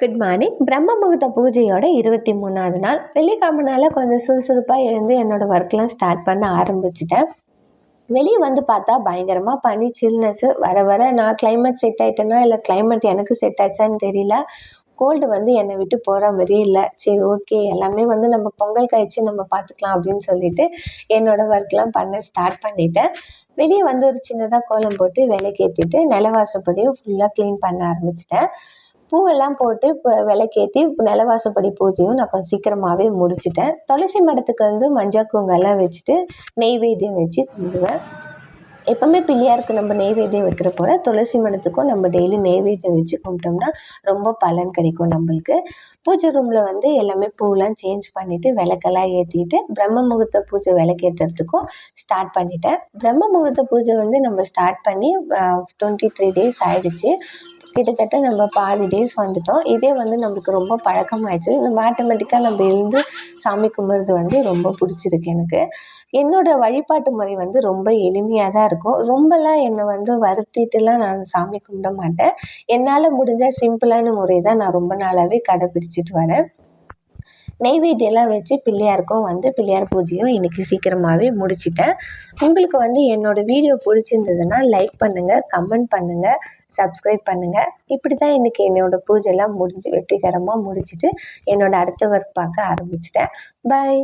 Good morning பிரம்ம முகூர்த்த பூஜையோட இருபத்தி மூணாவது நாள். வெள்ளிக்கிழமனால கொஞ்சம் சுறுசுறுப்பாக எழுந்து என்னோடய ஒர்க்லாம் ஸ்டார்ட் பண்ண ஆரம்பிச்சிட்டேன். வெளியே வந்து பார்த்தா பயங்கரமாக பனி சில்னஸ்ஸு வர வர நான் கிளைமேட் செட் ஆகிட்டேன்னா இல்லை கிளைமேட் எனக்கு செட் ஆச்சான்னு தெரியல. கோல்டு வந்து என்னை விட்டு போகிற மாதிரியே இல்லை. சரி ஓகே எல்லாமே வந்து நம்ம பொங்கல் கழிச்சு நம்ம பார்த்துக்கலாம் அப்படின்னு சொல்லிட்டு என்னோடய ஒர்க்லாம் பண்ண ஸ்டார்ட் பண்ணிட்டேன். வெளியே வந்து ஒரு சின்னதாக கோலம் போட்டு விளக்கேற்றிட்டு நிலவாசப்படியும் ஃபுல்லாக க்ளீன் பண்ண ஆரம்பிச்சிட்டேன். பூவெல்லாம் போட்டு இப்போ விளக்கேற்றி நிலவாசப்படி பூஜையும் நான் கொஞ்சம் சீக்கிரமாகவே முடிச்சிட்டேன். துளசி மடத்துக்கு வந்து மஞ்சள் குங்கெல்லாம் வச்சுட்டு நெய்வேத்தியம் வச்சு கும்பிடுவேன். எப்போவுமே பிள்ளையாருக்கு நம்ம நெய்வேத்தியம் வைக்கிற போல துளசி மனத்துக்கும் நம்ம டெய்லி நெய்வேத்தியம் வச்சு கும்பிட்டோம்னா ரொம்ப பலன் கிடைக்கும் நம்மளுக்கு. பூஜை ரூமில் வந்து எல்லாமே பூவெலாம் சேஞ்ச் பண்ணிவிட்டு விளக்கெல்லாம் ஏற்றிட்டு பிரம்ம முகூர்த்த பூஜை விளக்கேற்றுறதுக்கும் ஸ்டார்ட் பண்ணிட்டேன். பிரம்ம முகூர்த்த பூஜை வந்து நம்ம ஸ்டார்ட் பண்ணி டுவெண்ட்டி த்ரீ டேஸ் ஆயிடுச்சு. கிட்டத்தட்ட நம்ம பாதி டேஸ் வந்துட்டோம். இதே வந்து நம்மளுக்கு ரொம்ப பழக்கமாயிடுச்சு. நம்ம ஆட்டோமேட்டிக்காக நம்ம இருந்து சாமி கும்பிட்றது வந்து ரொம்ப பிடிச்சிருக்கு எனக்கு. என்னோடய வழிபாட்டு முறை வந்து ரொம்ப எளிமையாக தான் இருக்கும் ரொம்பலாம் என்னை வந்து வருத்திட்டுலாம் நான் சாமி கும்பிட மாட்டேன். என்னால் முடிஞ்ச சிம்பிளான முறை தான் நான் ரொம்ப நாளாகவே கடைப்பிடிச்சிட்டு வரேன். நெய்வேத்தியெல்லாம் வச்சு பிள்ளையாருக்கும் வந்து பிள்ளையார் பூஜையும் இன்றைக்கி சீக்கிரமாகவே முடிச்சிட்டேன். உங்களுக்கு வந்து என்னோடய வீடியோ பிடிச்சிருந்ததுன்னா லைக் பண்ணுங்கள் கமெண்ட் பண்ணுங்கள் சப்ஸ்கிரைப் பண்ணுங்கள் இப்படி தான் இன்றைக்கி என்னோடய பூஜைலாம் முடிஞ்சு வெற்றிகரமாக முடிச்சுட்டு என்னோடய அடுத்த ஒர்க் பார்க்க ஆரம்பிச்சிட்டேன். பாய்